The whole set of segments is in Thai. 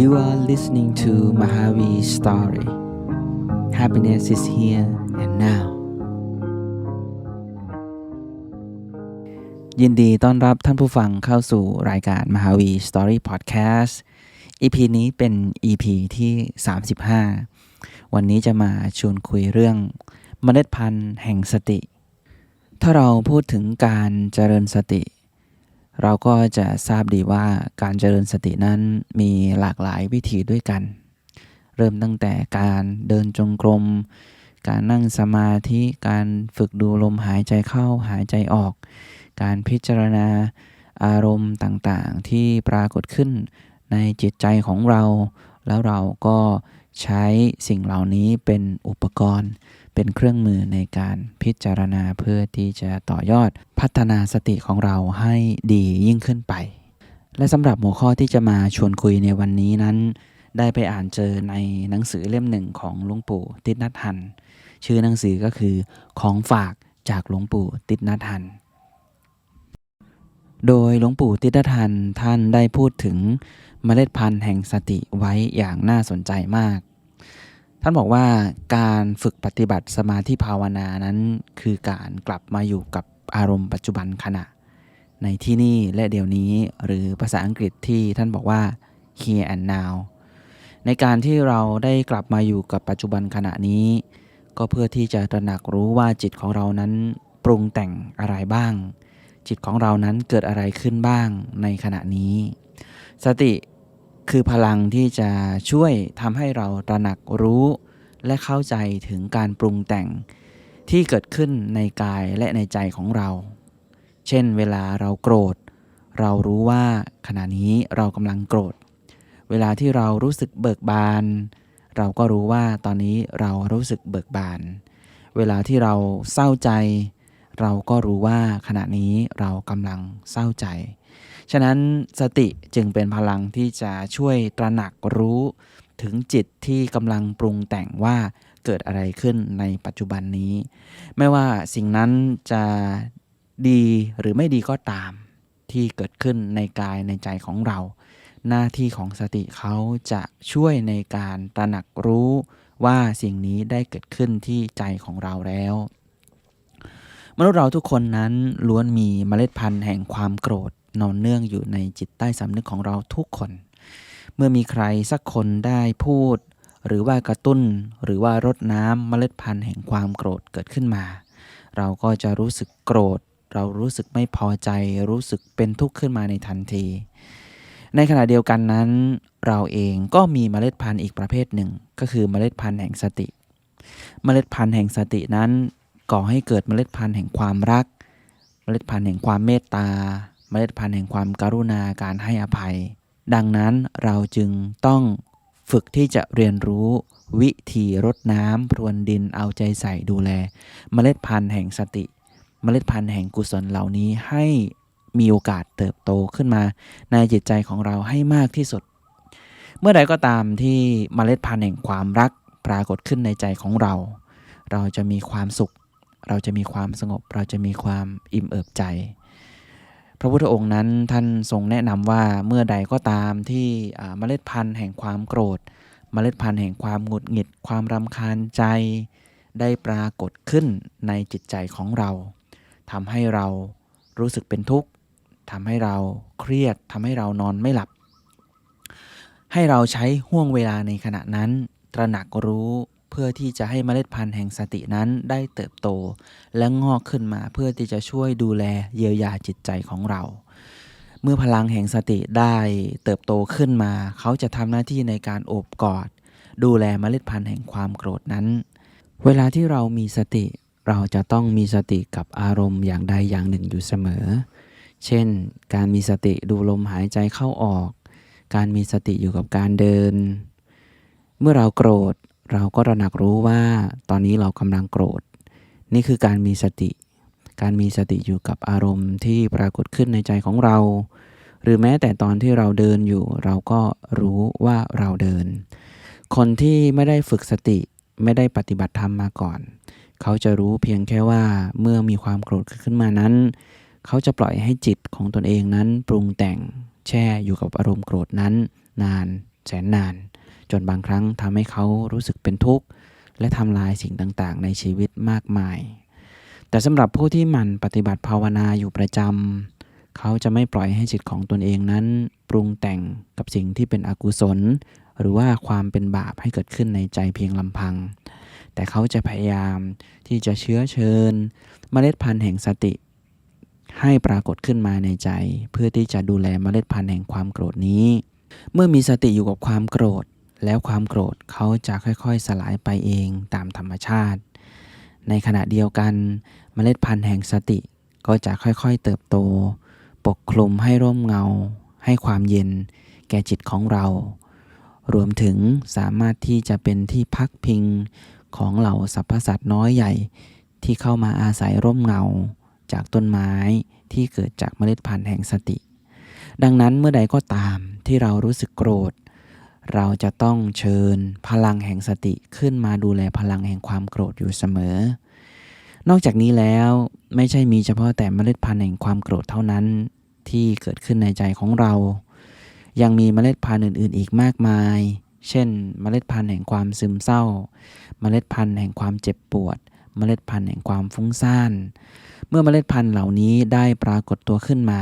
You are listening to Mahavi Story. Happiness is here and now. ยินดีต้อนรับท่านผู้ฟังเข้าสู่รายการ Mahavi Story Podcast EP นี้เป็น EP ที่ 35 วันนี้จะมาชวนคุยเรื่องเมล็ดพันธุ์แห่งสติ ถ้าเราพูดถึงการเจริญสติ เราก็จะทราบดีว่าการเจริญสตินั้นมีหลากหลายวิธีด้วยกัน เริ่มตั้งแต่การเดินจงกรม การนั่งสมาธิ การฝึกดูลมหายใจเข้าหายใจออก การพิจารณาอารมณ์ต่างๆ ที่ปรากฏขึ้นในจิตใจของเรา แล้วเราก็ใช้สิ่งเหล่านี้เป็นอุปกรณ์ เป็นเครื่องมือในการพิจารณาเพื่อที่จะต่อยอดพัฒนาสติของเราให้ดียิ่งขึ้นไป และสำหรับหัวข้อที่จะมาชวนคุยในวันนี้นั้น ได้ไปอ่านเจอในหนังสือเล่มหนึ่งของหลวงปู่ติดนัทหัน ชื่อหนังสือก็คือของฝากจากหลวงปู่ติดนัทหันโดยหลวงปู่ติดนัทหันท่านได้พูดถึงเมล็ดพันธุ์แห่งสติไว้อย่างน่าสนใจมาก ท่านบอกว่าการฝึกปฏิบัติสมาธิภาวนานั้นคือการกลับมาอยู่กับอารมณ์ปัจจุบันขณะ ในที่นี่และเดี๋ยวนี้หรือภาษาอังกฤษที่ท่านบอกว่า here and now ในการที่เราได้กลับมาอยู่กับปัจจุบันขณะนี้ ก็เพื่อที่จะตระหนักรู้ว่าจิตของเรานั้นปรุงแต่งอะไรบ้าง จิตของเรานั้นเกิดอะไรขึ้นบ้างในขณะนี้ สติ คือพลังที่จะช่วยทำให้เราตระหนักรู้ และเข้าใจถึงการปรุงแต่งที่เกิดขึ้นในกายและในใจของเรา เช่น เวลาเราโกรธ เรารู้ว่าขณะนี้เรากำลังโกรธ เวลาที่เรารู้สึกเบิกบาน เราก็รู้ว่าตอนนี้เรารู้สึกเบิกบาน เวลาที่เราเศร้าใจ เราก็รู้ว่าขณะนี้เรากำลังเศร้าใจ ฉะนั้นสติจึงเป็นพลังที่จะช่วยตระหนักรู้ถึงจิตที่กำลังปรุงแต่งว่าเกิดอะไรขึ้นในปัจจุบันนี้ ไม่ว่าสิ่งนั้นจะดีหรือไม่ดีก็ตามที่เกิดขึ้นในกายในใจของเรา หน้าที่ของสติเขาจะช่วยในการตระหนักรู้ว่าสิ่งนี้ได้เกิดขึ้นที่ใจของเราแล้ว มนุษย์เราทุกคนนั้นล้วนมีเมล็ดพันธุ์แห่งความโกรธ นอนเนื่องอยู่ในจิตใต้สำนึกของเราทุกคน เมื่อมีใครสักคนได้พูด หรือว่ากระตุ้น หรือว่ารดน้ำเมล็ดพันธุ์แห่งความโกรธเกิดขึ้นมา เราก็จะรู้สึกโกรธ เรารู้สึกไม่พอใจ รู้สึกเป็นทุกข์ขึ้นมาในทันที ในขณะเดียวกันนั้น เราเองก็มีเมล็ดพันธุ์อีกประเภทหนึ่ง ก็คือเมล็ดพันธุ์แห่งสติ เมล็ดพันธุ์แห่งสตินั้นก่อให้เกิดเมล็ดพันธุ์แห่งความรัก เมล็ดพันธุ์แห่งความเมตตา เมล็ดพันธุ์แห่งความการุณาการให้อภัย ดังนั้นเราจึงต้องฝึกที่จะเรียนรู้วิธีรดน้ำพรวนดินเอาใจใส่ดูแล เมล็ดพันธุ์แห่งสติ เมล็ดพันธุ์แห่งกุศลเหล่านี้ให้มีโอกาสเติบโตขึ้นมา ในจิตใจของเราให้มากที่สุด เมื่อใดก็ตามที่เมล็ดพันธุ์แห่งความรักปรากฏขึ้นในใจของเรา เราจะมีความสุข เราจะมีความสงบ เราจะมีความอิ่มเอิบใจ พระพุทธองค์นั้นท่านทรงแนะนำว่าเมื่อใดก็ตามที่เมล็ดพันธุ์แห่งความโกรธ เมล็ดพันธุ์แห่งความหงุดหงิด ความรำคาญใจ ได้ปรากฏขึ้นในจิตใจของเราทำให้เรารู้สึกเป็นทุกข์ทำให้เราเครียดทำให้เรานอนไม่หลับ ให้เราใช้ห่วงเวลาในขณะนั้น ตระหนักรู้ เพื่อที่จะให้เมล็ดพันธุ์แห่งสตินั้นได้เติบโต และงอกขึ้นมาเพื่อที่จะช่วยดูแลเยียวยาจิตใจของเรา เมื่อพลังแห่งสติได้เติบโตขึ้นมา เขาจะทำหน้าที่ในการโอบกอด ดูแลเมล็ดพันธุ์แห่งความโกรธนั้น เวลาที่เรามีสติ เราจะต้องมีสติกับอารมณ์อย่างใดอย่างหนึ่งอยู่เสมอ เช่น การมีสติดูลมหายใจเข้าออก การมีสติอยู่กับการเดิน เมื่อเราโกรธ เราก็ระหนักรู้ว่าตอนนี้เรากำลังโกรธ นี่คือการมีสติ การมีสติอยู่กับอารมณ์ที่ปรากฏขึ้นในใจของเรา หรือแม้แต่ตอนที่เราเดินอยู่ เราก็รู้ว่าเราเดิน คนที่ไม่ได้ฝึกสติไม่ได้ปฏิบัติธรรมมาก่อน เขาจะรู้เพียงแค่ว่าเมื่อมีความโกรธขึ้นมานั้น เขาจะปล่อยให้จิตของตนเองนั้นปรุงแต่งแช่อยู่กับอารมณ์โกรธนั้น นาน แสนนาน จนบางครั้งทำให้เขารู้สึกเป็นทุกข์ และทำลายสิ่งต่างๆ ในชีวิตมากมาย แต่สำหรับผู้ที่หมั่นปฏิบัติภาวนาอยู่ประจำเขาจะไม่ปล่อยให้จิตของตนเองนั้น ปรุงแต่งกับสิ่งที่เป็นอกุศล หรือว่าความเป็นบาปให้เกิดขึ้นในใจเพียงลำพัง แต่เขาจะพยายามที่จะเชื้อเชิญเมล็ดพันธุ์แห่งสติให้ปรากฏขึ้นมาในใจ เพื่อที่จะดูแลเมล็ดพันธุ์แห่งความโกรธนี้ เมื่อมีสติอยู่กับความโกรธ แล้วความโกรธเขาจะค่อยๆสลายไปเองตามธรรมชาติ ในขณะเดียวกันเมล็ดพันธุ์แห่งสติก็จะค่อยๆเติบโต ปกคลุมให้ร่มเงา ให้ความเย็น แก่จิตของเรา รวมถึงสามารถที่จะเป็นที่พักพิงของเหล่าสรรพสัตว์น้อยใหญ่ ที่เข้ามาอาศัยร่มเงา จากต้นไม้ที่เกิดจากเมล็ดพันธุ์แห่งสติ ดังนั้นเมื่อใดก็ตามที่เรารู้สึกโกรธ เราจะต้องเชิญพลังแห่งสติขึ้นมาดูแลพลังแห่งความโกรธอยู่เสมอ นอกจากนี้แล้วไม่ใช่มีเฉพาะแต่เมล็ดพันธุ์แห่งความโกรธเท่านั้น ที่เกิดขึ้นในใจของเรา ยังมีเมล็ดพันธุ์อื่น ๆ อีกมากมาย เช่น เมล็ดพันธุ์แห่งความซึมเศร้า เมล็ดพันธุ์แห่งความเจ็บปวด เมล็ดพันธุ์แห่งความฟุ้งซ่าน เมื่อเมล็ดพันธุ์เหล่านี้ได้ปรากฏตัวขึ้นมา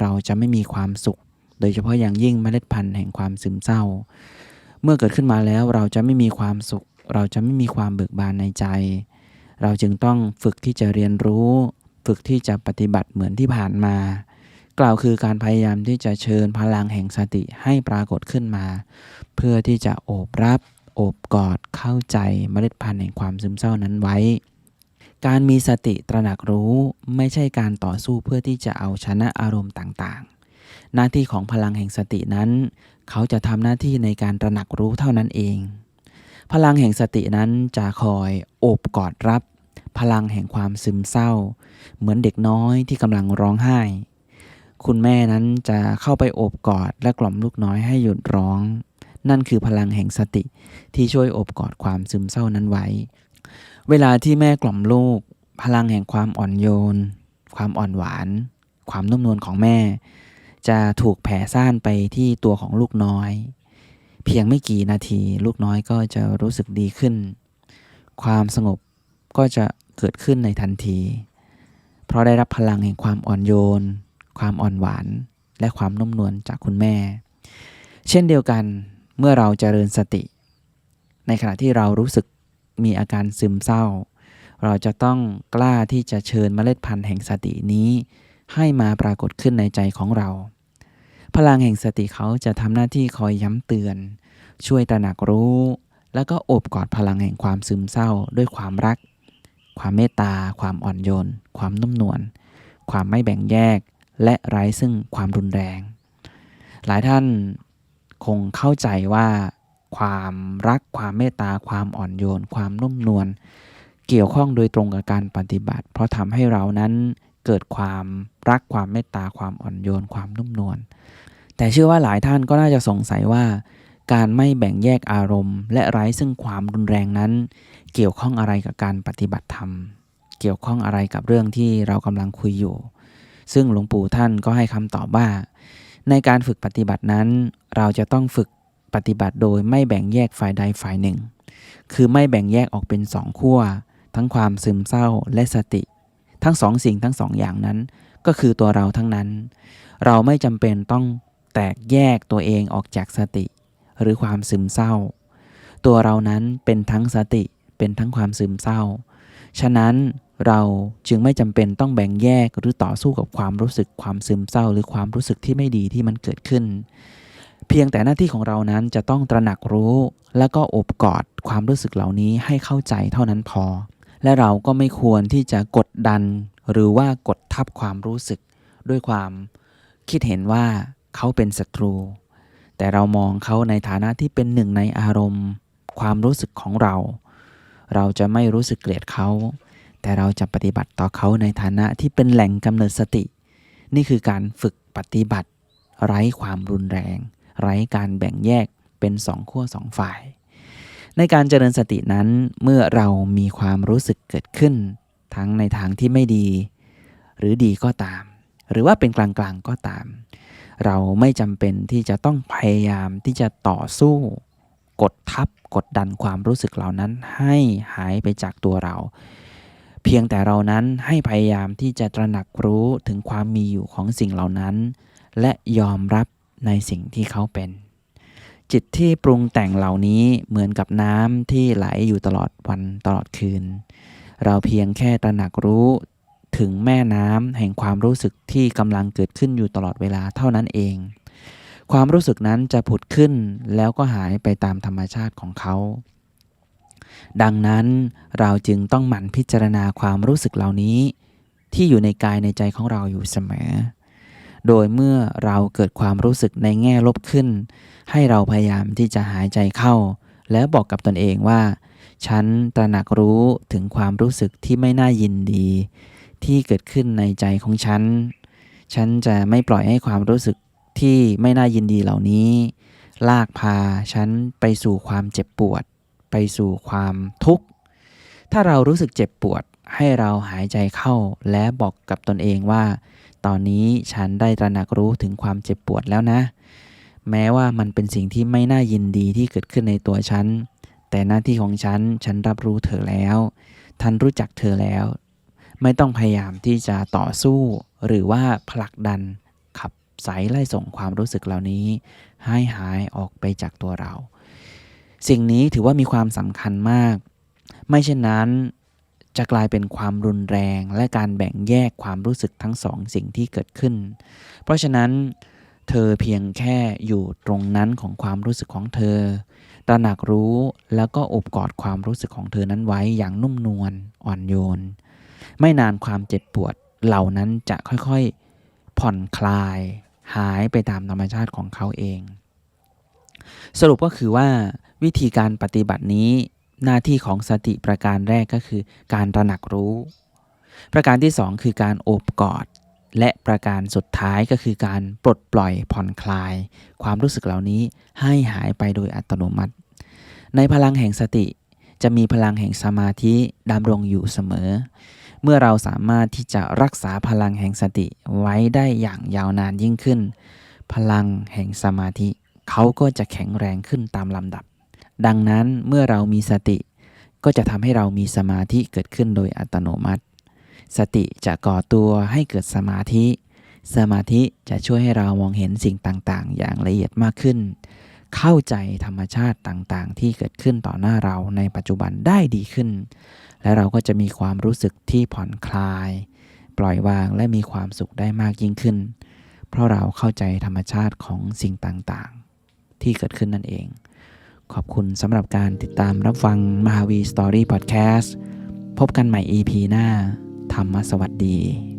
เราจะไม่มีความสุข โดยเฉพาะอย่างยิ่งเมล็ดพันธุ์แห่งความซึมเศร้า เมื่อเกิดขึ้นมาแล้วเราจะไม่มีความสุข เราจะไม่มีความเบิกบานในใจ เราจึงต้องฝึกที่จะเรียนรู้ ฝึกที่จะปฏิบัติเหมือนที่ผ่านมา กล่าวคือการพยายามที่จะเชิญพลังแห่งสติให้ปรากฏขึ้นมา เพื่อที่จะโอบรับ โอบกอดเข้าใจเมล็ดพันธุ์แห่งความซึมเศร้านั้นไว้การมีสติตระหนักรู้ไม่ใช่การต่อสู้เพื่อที่จะเอาชนะอารมณ์ต่าง หน้าที่ของพลังแห่งสตินั้น เขาจะทำหน้าที่ในการตระหนักรู้เท่านั้นเอง พลังแห่งสตินั้นจะคอยโอบกอดรับ พลังแห่งความซึมเศร้า เหมือนเด็กน้อยที่กำลังร้องไห้ คุณแม่นั้นจะเข้าไปโอบกอดและกล่อมลูกน้อยให้หยุดร้อง นั่นคือพลังแห่งสติที่ช่วยโอบกอดความซึมเศร้านั้นไว้ เวลาที่แม่กล่อมลูก พลังแห่งความอ่อนโยน ความอ่อนหวาน ความนุ่มนวลของแม่ จะถูกแผ่ซ่านไปที่ตัวของลูกน้อย เพียงไม่กี่นาที ลูกน้อยก็จะรู้สึกดีขึ้น ความสงบก็จะเกิดขึ้นในทันที เพราะได้รับพลังแห่งความอ่อนโยน ความอ่อนหวาน และความนุ่มนวลจากคุณแม่ เช่นเดียวกันเมื่อเราเจริญสติ ในขณะที่เรารู้สึกมีอาการซึมเศร้า เราจะต้องกล้าที่จะเชิญเมล็ดพันธุ์แห่งสตินี้ให้มาปรากฏขึ้นในใจของเรา พลังแห่งสติเขาจะทำหน้าที่คอยย้ำเตือน ช่วยตระหนักรู้ แล้วก็โอบกอดพลังแห่งความซึมเศร้า ด้วยความรัก ความเมตตา ความอ่อนโยน ความนุ่มนวล ความไม่แบ่งแยก และไร้ซึ่งความรุนแรง หลายท่านคงเข้าใจว่าความรัก ความเมตตา ความอ่อนโยน ความนุ่มนวล เกี่ยวข้องโดยตรงกับการปฏิบัติ เพราะทำให้เรานั้น เกิดความรักความเมตตาความอ่อนโยนความนุ่มนวลแต่เชื่อว่าหลายท่านก็น่าจะสงสัยว่า การไม่แบ่งแยกอารมณ์ และไร้ซึ่งความรุนแรงนั้น เกี่ยวข้องอะไรกับการปฏิบัติธรรม เกี่ยวข้องอะไรกับเรื่องที่เรากำลังคุยอยู่ ซึ่งหลวงปู่ท่านก็ให้คำตอบว่า ในการฝึกปฏิบัตินั้น เราจะต้องฝึกปฏิบัติโดยไม่แบ่งแยกฝ่ายใดฝ่ายหนึ่ง คือไม่แบ่งแยกออกเป็นสองขั้วทั้งความซึมเศร้าและสติ ทั้งสองสิ่งทั้งสองอย่างนั้น ก็คือตัวเราทั้งนั้น เราไม่จำเป็นต้องแตกแยกตัวเองออกจากสติ หรือความซึมเศร้า ตัวเรานั้นเป็นทั้งสติเป็นทั้งความซึมเศร้า ฉะนั้นเราจึงไม่จำเป็นต้องแบ่งแยกหรือต่อสู้กับความรู้สึกความซึมเศร้า หรือความรู้สึกที่ไม่ดีที่มันเกิดขึ้น เพียงแต่หน้าที่ของเรานั้นจะต้องตระหนักรู้ และก็อบกอดความรู้สึกเหล่านี้ให้เข้าใจเท่านั้นพอ และเราก็ไม่ควรที่จะกดดัน หรือว่ากดทับความรู้สึก ด้วยความคิดเห็นว่าเขาเป็นศัตรู แต่เรามองเขาในฐานะที่เป็นหนึ่งในอารมณ์ ความรู้สึกของเรา เราจะไม่รู้สึกเกลียดเขา แต่เราจะปฏิบัติต่อเขาในฐานะที่เป็นแหล่งกำเนิดสติ นี่คือการฝึกปฏิบัติ ไร้ความรุนแรง ไร้การแบ่งแยกเป็นสองขั้วสองฝ่าย ในการเจริญสตินั้นเมื่อเรามีความรู้สึกเกิดขึ้น ทั้งในทางที่ไม่ดี หรือดีก็ตาม หรือว่าเป็นกลางๆก็ตาม เราไม่จำเป็นที่จะต้องพยายามที่จะต่อสู้ กดทับกดดันความรู้สึกเหล่านั้นให้หายไปจากตัวเรา เพียงแต่เรานั้นให้พยายามที่จะตระหนักรู้ถึงความมีอยู่ของสิ่งเหล่านั้น และยอมรับในสิ่งที่เขาเป็น จิตที่ปรุงแต่งเหล่านี้เหมือนกับน้ำที่ไหลอยู่ตลอดวันตลอดคืน เราเพียงแค่ตระหนักรู้ถึงแม่น้ำแห่งความรู้สึกที่กำลังเกิดขึ้นอยู่ตลอดเวลาเท่านั้นเอง ความรู้สึกนั้นจะผุดขึ้นแล้วก็หายไปตามธรรมชาติของเขา ดังนั้นเราจึงต้องหมั่นพิจารณาความรู้สึกเหล่านี้ ที่อยู่ในกายในใจของเราอยู่เสมอ โดยเมื่อเราเกิดความรู้สึกในแง่ลบขึ้น ให้เราพยายามที่จะหายใจเข้า แล้วบอกกับตนเองว่า ฉันตระหนักรู้ถึงความรู้สึกที่ไม่น่ายินดี ที่เกิดขึ้นในใจของฉัน ฉันจะไม่ปล่อยให้ความรู้สึกที่ไม่น่ายินดีเหล่านี้ ลากพาฉันไปสู่ความเจ็บปวด ไปสู่ความทุกข์ ถ้าเรารู้สึกเจ็บปวดให้เราหายใจเข้าและบอกกับตนเองว่า ตอนนี้ฉันได้ตระหนักรู้ถึงความเจ็บปวดแล้วนะ แม้ว่ามันเป็นสิ่งที่ไม่น่ายินดีที่เกิดขึ้นในตัวฉัน แต่หน้าที่ของฉัน ฉันรับรู้เธอแล้ว ท่านรู้จักเธอแล้ว ไม่ต้องพยายามที่จะต่อสู้ หรือว่าผลักดัน ขับสายไล่ส่งความรู้สึกเหล่านี้ ให้หายออกไปจากตัวเรา สิ่งนี้ถือว่ามีความสำคัญมาก ไม่เช่นนั้น จะกลายเป็นความรุนแรงและการแบ่งแยกความรู้สึกทั้งสองสิ่งที่เกิดขึ้น เพราะฉะนั้น เธอเพียงแค่อยู่ตรงนั้นของความรู้สึกของเธอ ตระหนักรู้แล้วก็อบกอดความรู้สึกของเธอนั้นไว้อย่างนุ่มนวลอ่อนโยน ไม่นานความเจ็บปวดเหล่านั้นจะค่อยๆผ่อนคลาย หายไปตามธรรมชาติของเขาเอง สรุปก็คือว่าวิธีการปฏิบัตินี้ หน้าที่ของสติประการแรกก็คือ การระหนักรู้ ประการที่สองคือการโอบกอด และประการสุดท้ายก็คือการปลดปล่อยผ่อนคลาย ความรู้สึกเหล่านี้ให้หายไปโดยอัตโนมัติ ในพลังแห่งสติจะมีพลังแห่งสมาธิดำรงอยู่เสมอ เมื่อเราสามารถที่จะรักษาพลังแห่งสติไว้ได้อย่างยาวนานยิ่งขึ้น พลังแห่งสมาธิเขาก็จะแข็งแรงขึ้นตามลำดับ ดังนั้นเมื่อเรามีสติ ก็จะทำให้เรามีสมาธิเกิดขึ้นโดยอัตโนมัติ สติจะก่อตัวให้เกิดสมาธิ สมาธิจะช่วยให้เรามองเห็นสิ่งต่างๆ อย่างละเอียดมากขึ้น เข้าใจธรรมชาติต่างๆ ที่เกิดขึ้นต่อหน้าเราในปัจจุบันได้ดีขึ้น และเราก็จะมีความรู้สึกที่ผ่อนคลาย ปล่อยวางและมีความสุขได้มากยิ่งขึ้น เพราะเราเข้าใจธรรมชาติของสิ่งต่างๆ ที่เกิดขึ้นนั่นเอง ขอบคุณสำหรับการติดตามรับฟังมหาวีสตอรี่พอดแคสต์พบกันใหม่ EP หน้า ธรรมสวัสดี